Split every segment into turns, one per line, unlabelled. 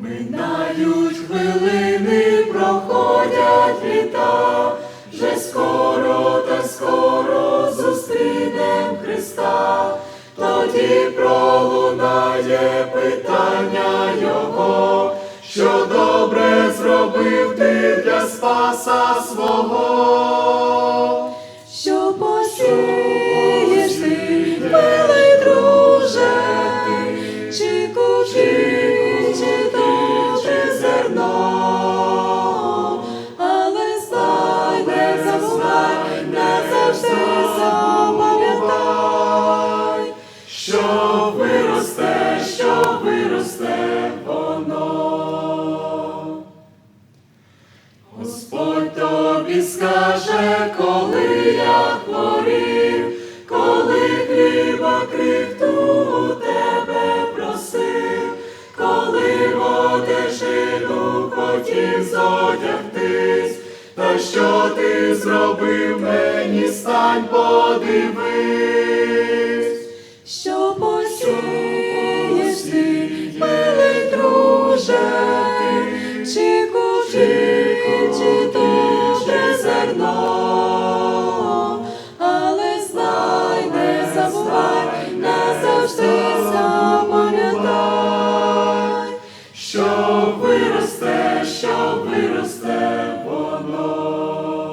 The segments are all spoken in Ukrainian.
Минають хвилини, проходять літа, вже скоро та скоро зустрінем Христа, тоді пролунає питання Його, що добре зробив ти для спаса свого.
Що посієш
скаже, коли я хворів, коли хліба крихту у тебе просив, коли одежину хотів зодягтись, та що ти зробив мені, стань подивись.
Що
виросте воно.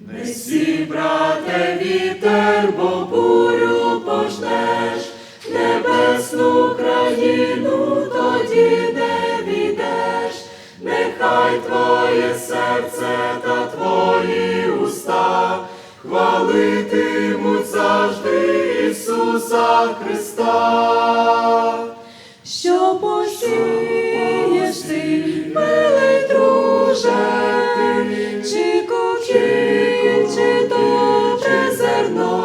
Несі, брате, вітер, бо бурю пожнеш, небесну країну тоді не війдеш, нехай твоє серце та твої уста хвалитимуть завжди Ісуса Христа.
щепи, чи кокіль, зерно,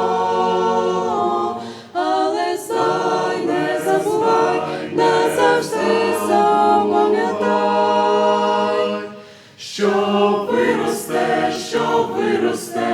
але сай не забувай, назавжди запам'ятай,
що виросте, що виросте.